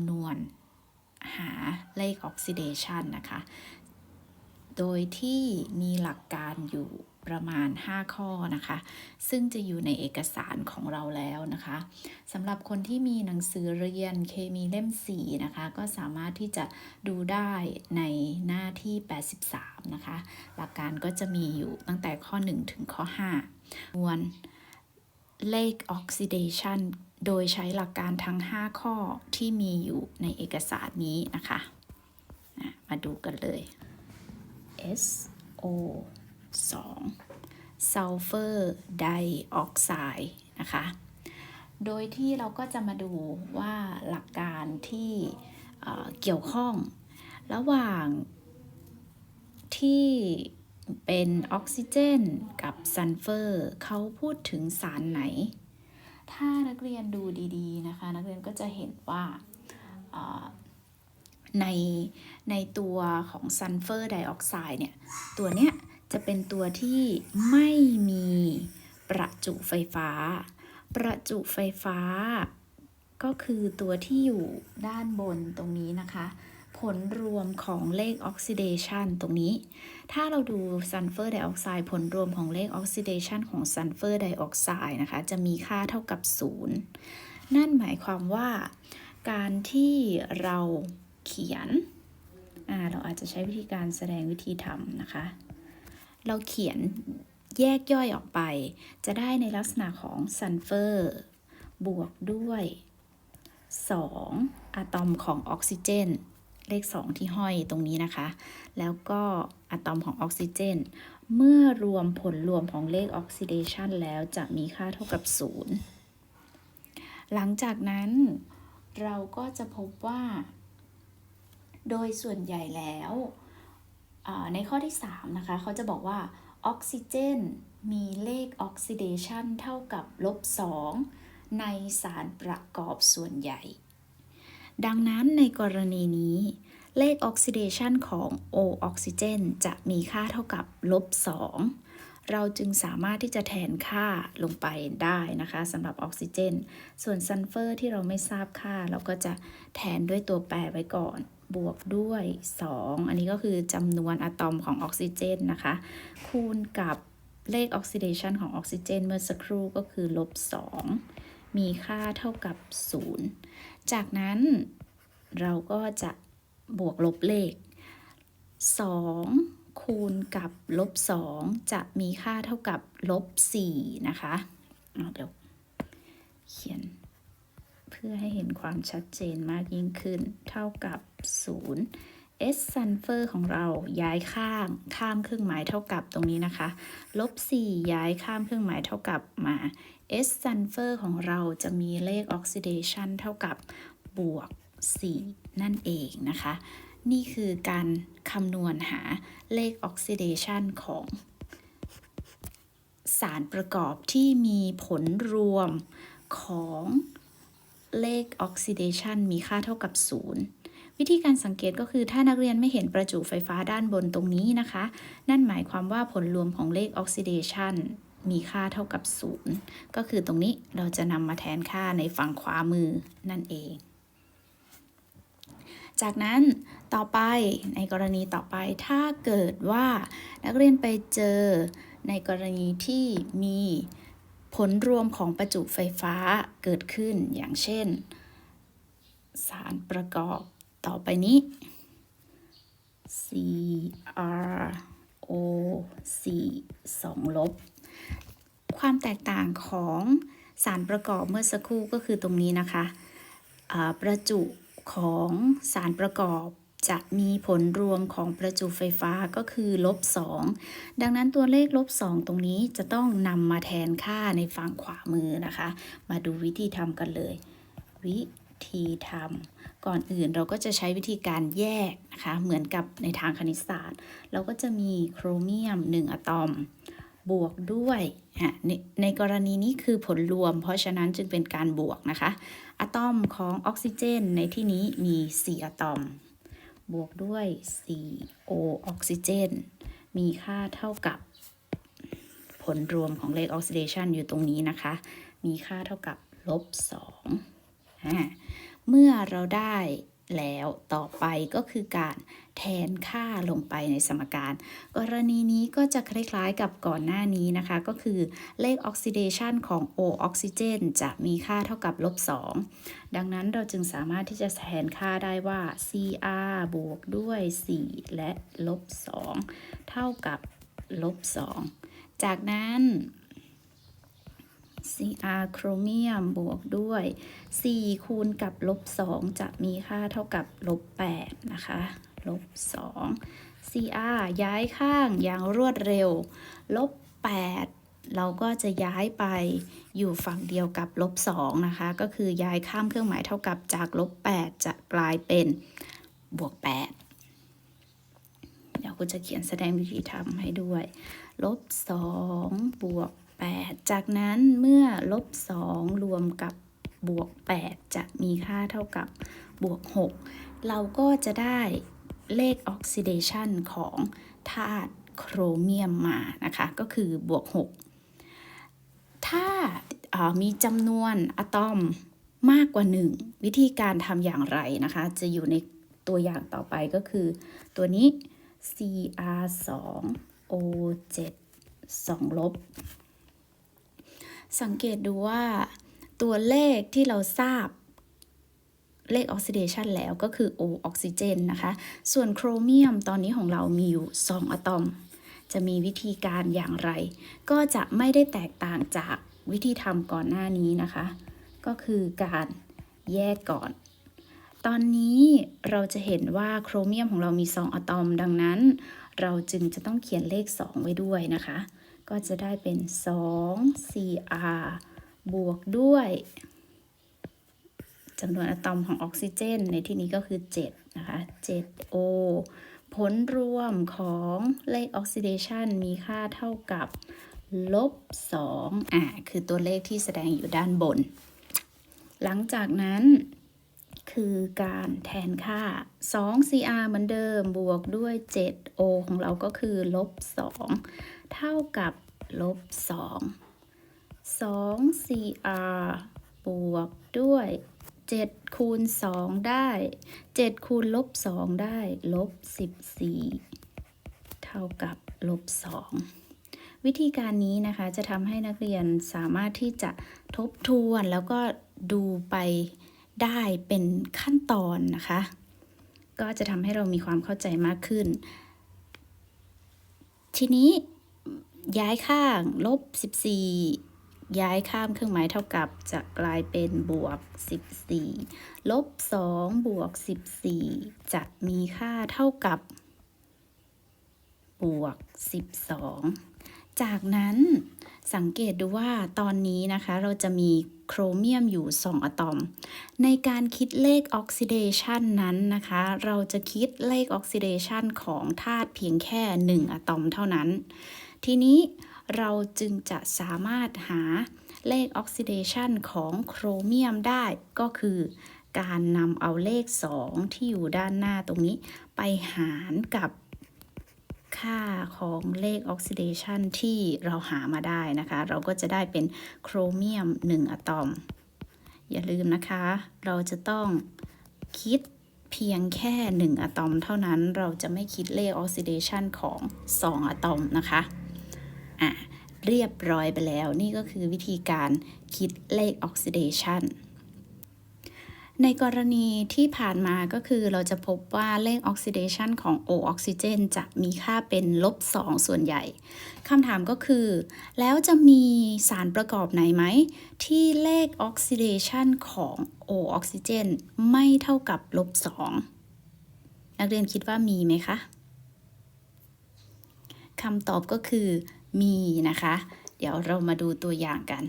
ำนวณหาเลขออกซิเดชันนะคะ โดยที่มีหลักการอยู่ประมาณ 5 ข้อนะคะ ซึ่งจะอยู่ในเอกสารของเราแล้วนะคะสำหรับคนที่มีหนังสือเรียนเคมีเล่ม 4 นะคะ ก็สามารถที่จะดูได้ในหน้าที่ 83 นะคะ หลักการก็จะมีอยู่ตั้งแต่ข้อ 1 ถึงข้อ5มวลเลขออกซิเดชัน โดยใช้หลักการทั้ง 5 ข้อที่มีอยู่ในเอกสารนี้นะคะมาดูกันเลย SO 2 Sulfur Dioxide นะคะ โดยที่เราก็จะมาดูว่าหลักการที่เเกี่ยวข้อง ระหว่างที่เป็นออกซิเจนกับซัลเฟอร์ เขาพูดถึงสารไหน ถ้านักเรียนดูดีๆนะคะ นักเรียนก็จะเห็นว่าในในตัวของซัลเฟอร์ไดออกไซด์เนี่ย ตัวเนี้ยจะเป็นตัวที่ไม่มีประจุไฟฟ้า ประจุไฟฟ้า ก็คือตัวที่อยู่ด้านบนตรงนี้นะคะ ผลรวมของเลขออกซิเดชันตรงนี้ ถ้าเราดูซัลเฟอร์ไดออกไซด์ผลรวมของเลขออกซิเดชันของซัลเฟอร์ไดออกไซด์นะคะ จะมีค่าเท่ากับ 0 นั่นหมายความว่า การที่เราเขียน เราอาจจะใช้วิธีการแสดงวิธีทำนะคะ เราเขียนแยกย่อยออกไป จะได้ในลักษณะของซัลเฟอร์บวกด้วย 2 อะตอมของออกซิเจน เลข 2 ที่ห้อยตรงนี้นะคะ แล้วก็อะตอมของออกซิเจน เมื่อรวมผลรวมของเลขออกซิเดชันแล้วจะมีค่าเท่ากับ 0 หลังจากนั้นเราก็จะพบว่า โดยส่วนใหญ่แล้วในข้อที่ 3 นะคะ เขาจะบอกว่าออกซิเจนมีเลขออกซิเดชันเท่ากับลบ 2 ในสารประกอบส่วนใหญ่ ดังนั้นในกรณีนี้ เลขออกซิเดชันของ O ออกซิเจนจะมีค่าเท่ากับลบ 2 เราจึงสามารถที่จะแทนค่าลงไปได้นะคะสำหรับออกซิเจน ส่วนซัลเฟอร์ที่เราไม่ทราบค่า เราก็จะแทนด้วยตัวแปรไว้ก่อน บวกด้วย 2 อันนี้ก็คือจำนวนอะตอมของออกซิเจนนะคะ คูณกับเลขออกซิเดชันของออกซิเจนเมื่อสักครู่ก็คือลบ 2 มีค่าเท่ากับ 0 จากนั้นเราก็จะบวกลบเลข 2 คูณกับลบ 2 จะมีค่าเท่ากับลบ 4 นะคะเเดี๋ยวเขียน เพื่อให้เห็นความชัดเจนมากยิ่งขึ้นเท่ากับ 0 S ซัลเฟอร์ของเราย้ายข้างข้ามเครื่องหมายเท่ากับตรงนี้นะคะลบ4ย้ายข้ามเครื่องหมายเท่ากับมา S ซัลเฟอร์ของเราจะมีเลขออกซิเดชันเท่ากับบวก 4 นั่นเองนะคะ นี่คือการคำนวณหาเลขออกซิเดชันของ สารประกอบที่มีผลรวมของเลขออกซิเดชันมีค่าเท่ากับ 0 วิธีการสังเกตก็คือถ้านักเรียนไม่เห็นประจุไฟฟ้าด้านบนตรงนี้นะคะ นั่นหมายความว่าผลรวมของเลขออกซิเดชันมีค่าเท่ากับ 0 ก็คือตรงนี้เราจะนำมาแทนค่าในฝั่งขวามือนั่นเอง จากนั้นต่อไปในกรณีต่อไปถ้าเกิดว่านักเรียนไปเจอในกรณีที่มีผลรวมของประจุไฟฟ้าเกิดขึ้นอย่างเช่น สารประกอบ ต่อไปนี้ CrO 4 2ลบ ความแตกต่างของสารประกอบเมื่อสักครู่ก็คือตรงนี้นะคะ ประจุของสารประกอบจะมีผลรวมของประจุไฟฟ้าก็คือลบ2ดังนั้นตัวเลขลบ2ตรงนี้จะต้องนำมาแทนค่าในฝั่งขวามือนะคะ มาดูวิธีทำกันเลย วิ ธีทำก่อนอื่นเราก็จะใช้วิธีการแยกนะคะเหมือนกับในทางคณิตศาสตร์ เราก็จะมีโครเมียม 1 อะตอม บวกด้วยอะในในกรณีนี้คือผลรวม เพราะฉะนั้นจึงเป็นการบวกนะคะ อะตอมของออกซิเจน ในที่นี้มี 4 อะตอม บวกด้วย 4O ออกซิเจน มีค่าเท่ากับผลรวมของเลขออกซิเดชันอยู่ตรงนี้นะคะ มีค่าเท่ากับลบ2อ่า เมื่อเราได้แล้วต่อไปก็คือการแทนค่าลงไปในสมการ กรณีนี้ก็จะคล้ายๆกับก่อนหน้านี้นะคะ ก็คือเลขออกซิเดชันของ O ออกซิเจนจะมีค่าเท่ากับลบ 2 ดังนั้นเราจึงสามารถที่จะแทนค่าได้ว่า Cr บวกด้วย 4 และลบ 2 เท่ากับลบ 2 จากนั้น Cr โครเมียมบวกด้วย 4 คูณกับลบ 2 จะมีค่าเท่ากับลบ 8 นะคะลบ 2 Cr ย้ายข้างอย่างรวดเร็ว ลบ 8 เราก็จะย้ายไปอยู่ฝั่งเดียวกับลบ 2 นะคะ ก็คือย้ายข้ามเครื่องหมายเท่ากับจากลบ 8 จะกลายเป็นบวก 8เดี๋ยวคุณจะเขียนแสดงวิธีทำให้ด้วย ลบ2บวก 8 จากนั้นเมื่อลบ 2 รวมกับบวก 8 จะมีค่าเท่ากับบวก 6 เราก็จะได้เลขออกซิเดชันของธาตุโครเมียมมานะคะ ก็คือบวก 6 ถ้ามีจำนวนอะตอมมากกว่า 1 วิธีการทำอย่างไรนะคะ จะอยู่ในตัวอย่างต่อไปก็คือ ตัวนี้ Cr2 O7 2ลบ สังเกตดูว่าตัวเลขที่เราทราบเลขออกซิเดชันแล้วก็คือ O ออกซิเจนนะคะ ส่วนโครเมียมตอนนี้ของเรามีอยู่ 2 อะตอม จะมีวิธีการอย่างไร ก็จะไม่ได้แตกต่างจากวิธีทำก่อนหน้านี้นะคะ ก็คือการแยกก่อน ตอนนี้เราจะเห็นว่าโครเมียมของเรามี 2 อะตอม ดังนั้น เราจึงจะต้องเขียนเลข 2 ไว้ด้วยนะคะ ก็จะได้เป็น2 Cr บวกด้วยจำนวนอะตอมของออกซิเจน ในที่นี้ก็คือ 7 นะคะ 7O ผลรวมของเลขออกซิเดชันมีค่าเท่ากับลบ2อ่าคือตัวเลขที่แสดงอยู่ด้านบน หลังจากนั้นคือการแทนค่า 2cr เหมือนเดิมบวกด้วย 7o ของเราก็คือลบ2 เท่ากับลบ2 2cr บวกด้วย 7 คูณ 2 ได้ 7 คูณลบ 2 ได้ ลบ 14 เท่ากับลบ 2 วิธีการนี้นะคะจะทำให้นักเรียนสามารถที่จะทบทวนแล้วก็ดูไปได้เป็นขั้นตอนนะคะ ก็จะทำให้เรามีความเข้าใจมากขึ้น ทีนี้ ย้ายข้างลบ 14 ย้ายข้ามเครื่องหมายเท่ากับจะกลายเป็นบวก 14 ลบ 2 บวก 14 จะมีค่าเท่ากับบวก 12 จากนั้นสังเกตดูว่าตอนนี้นะคะเราจะมีโครเมียมอยู่ 2 อะตอม ในการคิดเลขออกซิเดชันนั้นนะคะ เราจะคิดเลขออกซิเดชันของธาตุเพียงแค่ 1 อะตอมเท่านั้น ทีนี้เราจึงจะสามารถหาเลขออกซิเดชันของโครเมียมได้ก็คือการนำเอาเลข 2 ที่อยู่ด้านหน้าตรงนี้ ไปหารกับค่าของเลขออกซิเดชันที่เราหามาได้นะคะ เราก็จะได้เป็นโครเมียม 1 อะตอม อย่าลืมนะคะ เราจะต้องคิดเพียงแค่ 1 อะตอมเท่านั้นเราจะไม่คิดเลขออกซิเดชันของ 2 อะตอมนะคะ อะเรียบร้อยไปแล้ว นี่ก็คือวิธีการคิดเลขออกซิเดชันในกรณีที่ผ่านมาก็คือเราจะพบว่าเลขออกซิเดชันของ O ออกซิเจนจะมีค่าเป็นลบ 2 ส่วนใหญ่คำถามก็คือ แล้วจะมีสารประกอบไหนไหม ที่เลขออกซิเดชันของ O ออกซิเจนไม่เท่ากับลบ 2 นักเรียนคิดว่ามีไหมคะคำตอบก็คือ มีนะคะ เดี๋ยวเรามาดูตัวอย่างกัน